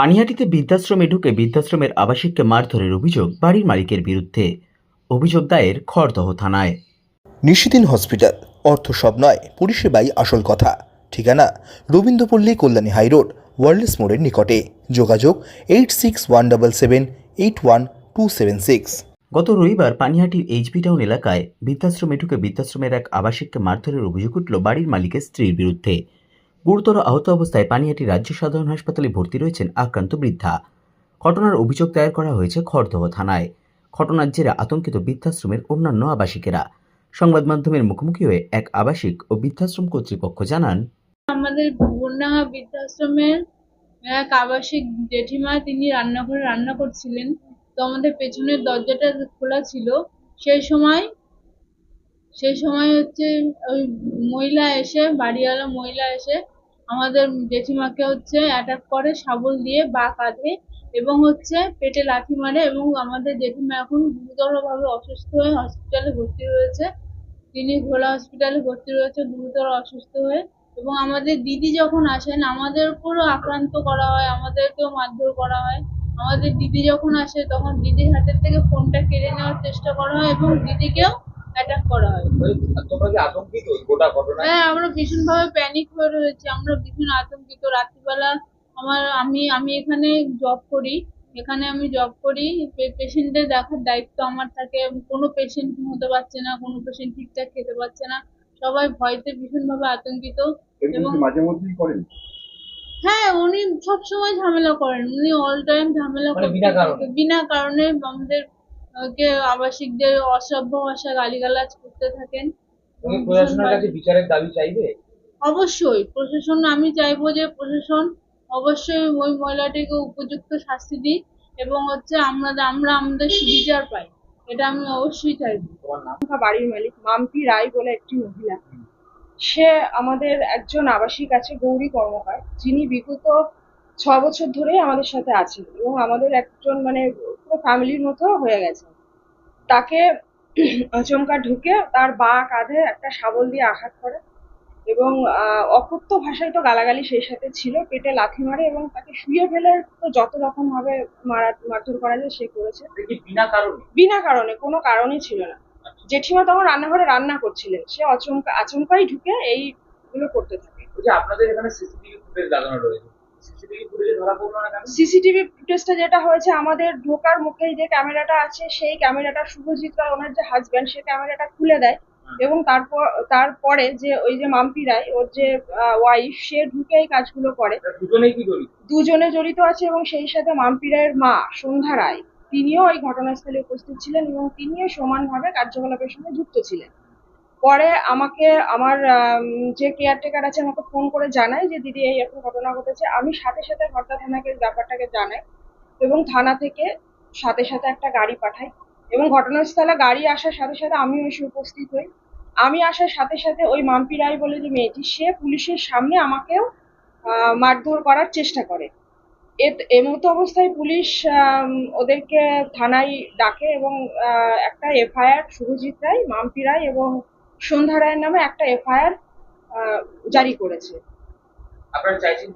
পানিহাটিতে বৃদ্ধাশ্রমে ঢুকে বৃদ্ধাশ্রমের আবাসিককে মারধরের অভিযোগ বাড়ির মালিকের বিরুদ্ধে। অভিযোগ দায়ের খড়দহ থানায়। নিশিদিন হসপিটাল অর্থ সব নয় পরিষেবাই আসল কথা। ঠিকানা রবীন্দ্রপল্লী কল্যাণী হাইরোড ওয়ার্ল্ডস মোড়ের নিকটে। যোগাযোগ eight six one double seven eight one two seven six গত রবিবার পানিহাটির এইচবি টাউন এলাকায় বৃদ্ধাশ্রমে ঢুকে বৃদ্ধাশ্রমের এক আবাসিককে মারধরের অভিযোগ উঠল বাড়ির মালিকের স্ত্রীর বিরুদ্ধে। গুরুতর আহত অবস্থায় পানিয়াটি রাজ্য সাধারণ হাসপাতালে ভর্তি রয়েছেন আক্রান্ত বৃদ্ধা। ঘটনার অভিযোগ দায়ের করা হয়েছে খড়দহ থানায়। ঘটনার জেরে আতঙ্কিত বৃদ্ধাশ্রমের অন্যান্য আবাসিকেরা। সংবাদ মাধ্যমের মুখোমুখি হয়ে এক আবাসিক ও বৃদ্ধাশ্রম কর্তৃপক্ষ জানান, আমাদের বন্যাহা বৃদ্ধাশ্রমের এক আবাসিক জেঠিমা, তিনি রান্নাঘরে রান্না করছিলেন। তো আমাদের পেছনের দরজাটা খোলা ছিল। সেই সময় সেই সময় হচ্ছে ওই মহিলা এসে, বাড়িওয়ালা মহিলা এসে আমাদের জেঠিমাকে হচ্ছে অ্যাটাক করে, শাবল দিয়ে বা কাঁধে এবং হচ্ছে পেটে লাথি মারে এবং আমাদের জেঠিমা এখন গুরুতরভাবে অসুস্থ হয়ে হসপিটালে ভর্তি রয়েছে। তিনি ভোলা হসপিটালে ভর্তি রয়েছে, গুরুতর অসুস্থ হয়ে এবং আমাদের দিদি যখন আসেন, আমাদের উপরও আক্রান্ত করা হয়, আমাদেরকেও মারধর করা হয়। আমাদের দিদি যখন আসে, তখন দিদির হাতের থেকে ফোনটা কেড়ে নেওয়ার চেষ্টা করা হয় এবং দিদিকেও অ্যাটাক করা হয়। তোমরা কি আতঙ্কিত? গোটা ঘটনায় হ্যাঁ আমরা ভীষণভাবে প্যানিক হয়ে রয়েছি আমরা ভীষণ আতঙ্কিত। রাত্রিবেলা আমার আমি আমি এখানে জব করি এখানে আমি জব করি পেশেন্টদের দেখার দায়িত্ব আমার থাকে। কোনো পেশেন্ট হতে পারছে না কোনো পেশেন্ট ঠিকঠাক খেতে পারছে না। সবাই ভয়তে ভীষণভাবে আতঙ্কিত এবং মাঝে মধ্যেই করেন? হ্যাঁ উনি সব সময় ঝামেলা করেন। উনি অল টাইম ঝামেলা মানে করতে বিনা কারণে? থাকে। বিনা কারণে আমাদের কে আবাসিকদের অসভ্য ভাষা গালিগালাজ করতে থাকেন। প্রশাসনের কাছে বিচারের দাবি চাইবে? অবশ্যই প্রশাসন আমি চাইব যে প্রশাসন অবশ্যই ওই মহিলাটিকে উপযুক্ত শাস্তি দিই এবং হচ্ছে আমরা আমরা আমাদের সুবিচার পাই। এটা আমি অবশ্যই চাইব। বাড়ির মালিক মাম্পি রায় বলে একটি মহিলা। সে আমাদের একজন আবাসিক আছে গৌরী কর্মকার। যিনি বিগত ছ বছর ধরে আমাদের সাথে আছে এবং আমাদের একজন মানে পুরো ফ্যামিলির মতো হয়ে গেছে। তাকে আচমকা ঢুকে তার বা কাঁধে একটা শাবল দিয়ে আঘাত করে এবং অকথ্য ভাষায় তো গালাগালি সেই সাথে ছিল পেটে লাথি মারে এবং তাকে শুয়ে ফেলে তো যত রকম ভাবে মারা মারধর করা যায় সে করেছে। বিনা কারণে? বিনা কারণে কোনো কারণই ছিল না। জেঠিমা তখন রান্নাঘরে রান্না করছিলেন। সে অচমকা আচমকাই ঢুকে এইগুলো করতে থাকে। আপনাদের এখানে সিসিটিভি ফুটেজ লাগানো রয়েছে। সিসিটিভি ফুটেজটা যেটা হয়েছে আমাদের ঢোকার মুখেই যে ক্যামেরাটা আছে সেই ক্যামেরাটা শুভজিৎ রায় ওনার যে হাজব্যান্ড সে ক্যামেরাটা খুলে দেয় এবং তারপর তারপরে যে ওই যে মাম্পি রায় ওর যে ওয়াইফ সে ঢুকে এই কাজগুলো করে। দুজনে জড়িত আছে এবং সেই সাথে মাম্পি রায়ের মা সন্ধ্যা রায় তিনিও ওই ঘটনাস্থলে উপস্থিত ছিলেন এবং তিনিও সমানভাবে কার্যকলাপের সঙ্গে যুক্ত ছিলেন। পরে আমাকে আমার আম, যে কেয়ারটেকার আছে আমাকে ফোন করে জানায় যে দিদি এই এরকম ঘটনা ঘটেছে। আমি সাথে সাথে ঘটনা থানাকে ব্যাপারটাকে জানাই এবং থানা থেকে সাথে সাথে একটা গাড়ি পাঠাই এবং ঘটনাস্থলে গাড়ি আসার সাথে সাথে আমিও এসে উপস্থিত হই। আমি আসার সাথে সাথে ওই মাম্পি রায় বলে যে মেয়েটি সে পুলিশের সামনে আমাকেও মারধর করার চেষ্টা করে। এমতো অবস্থায় পুলিশ ওদেরকে থানায় ডাকে এবং একটা এফআইআর শুভজিৎ রায় মাম্পি রায় এবং সন্ধ্যা রায়ের নামে একটা এফআইআর জারি করেছে। আপনারা চাইছেন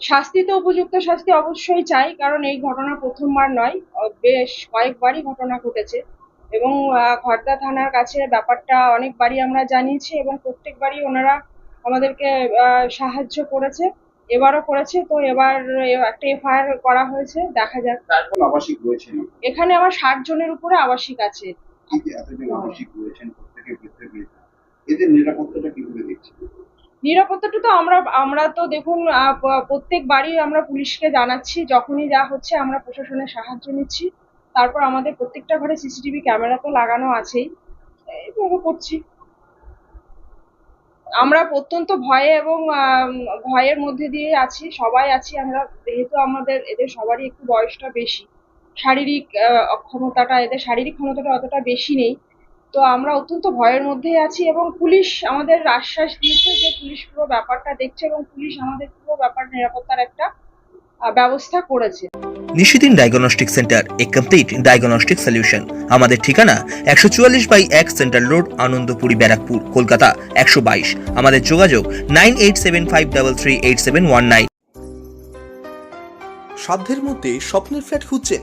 শাস্তি তো উপযুক্ত শাস্তি অবশ্যই চাই কারণ এই ঘটনা প্রথমবার নয় বেশ কয়েকবারই ঘটনা ঘটেছে। এবং খড়দা থানার কাছে ব্যাপারটা অনেকবারই আমরা জানিয়েছি এবং প্রত্যেকবারই ওনারা আমাদেরকে আহ, সাহায্য করেছে এবারও করেছে। তো এবার একটা এফআইআর করা হয়েছে দেখা যাক। আবাসিক রয়েছেন এখানে আমার ষাট জনের উপরে আবাসিক আছে। আবাসিক রয়েছেন? প্রত্যেকে বৃদ্ধ বৃদ্ধা এদের নিরাপত্তাটা কীভাবে দেখছেন নিরাপত্তাটা তো আমরা আমরা তো দেখুন আহ, প- প্রত্যেকবারই আমরা পুলিশকে জানাচ্ছি যখনই যা হচ্ছে আমরা প্রশাসনের সাহায্য নিচ্ছি। তারপর আমাদের প্রত্যেকটা ঘরে সিসিটিভি ক্যামেরা তো লাগানো আছেই। এইভাবে করছি। আমরা অত্যন্ত ভয়ে এবং ভয়ের মধ্যে দিয়ে আছি সবাই আছি আমরা যেহেতু আমাদের এদের সবারই একটু বয়সটা বেশি। শারীরিক আহ, অক্ষমতাটা এদের শারীরিক ক্ষমতাটা অতটা বেশি নেই। তো আমরা অত্যন্ত ভয়ের মধ্যেই আছি এবং পুলিশ আমাদের আশ্বাস দিয়েছে যে পুলিশ পুরো ব্যাপারটা দেখছে এবং পুলিশ আমাদের পুরো ব্যাপার নিরাপত্তার একটা ব্যবস্থা করেছে। নিশিদিন ডায়াগনস্টিক সেন্টার এ কমপ্লিট ডায়াগনস্টিক সলিউশন আমাদের ঠিকানা একশো চুয়াল্লিশ বাই এক সেন্ট্রাল রোড আনন্দপুরি ব্যারাকপুর কলকাতা একশো বাইশ। আমাদের যোগাযোগ nine eight seven five double three eight seven one nine. সাধ্যের মধ্যে স্বপ্নের ফ্ল্যাট খুঁজছেন